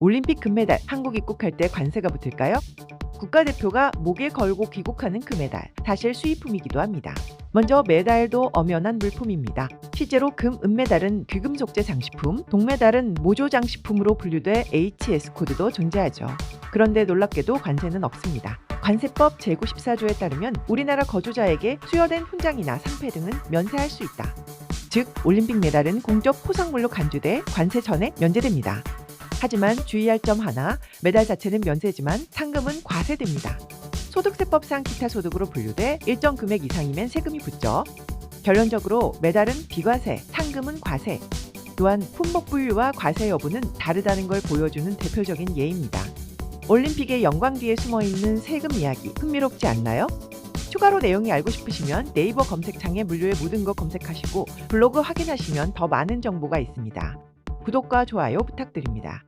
올림픽 금메달 한국 입국할 때 관세가 붙을까요? 국가대표가 목에 걸고 귀국하는 금메달 사실 수입품이기도 합니다. 먼저 메달도 엄연한 물품입니다. 실제로 금, 은메달은 귀금속재 장식품, 동메달은 모조 장식품으로 분류돼 HS 코드도 존재하죠. 그런데 놀랍게도 관세는 없습니다. 관세법 제94조에 따르면 우리나라 거주자에게 수여된 훈장이나 상패 등은 면세할 수 있다. 즉 올림픽 메달은 공적 포상물로 간주돼 관세 전액 면제됩니다. 하지만 주의할 점 하나, 메달 자체는 면세지만 상금은 과세됩니다. 소득세법상 기타 소득으로 분류돼 일정 금액 이상이면 세금이 붙죠. 결론적으로 메달은 비과세, 상금은 과세. 또한 품목 분류와 과세 여부는 다르다는 걸 보여주는 대표적인 예입니다. 올림픽의 영광 뒤에 숨어 있는 세금 이야기 흥미롭지 않나요? 추가로 내용이 알고 싶으시면 네이버 검색창에 물류의 모든 것 검색하시고 블로그 확인하시면 더 많은 정보가 있습니다. 구독과 좋아요 부탁드립니다.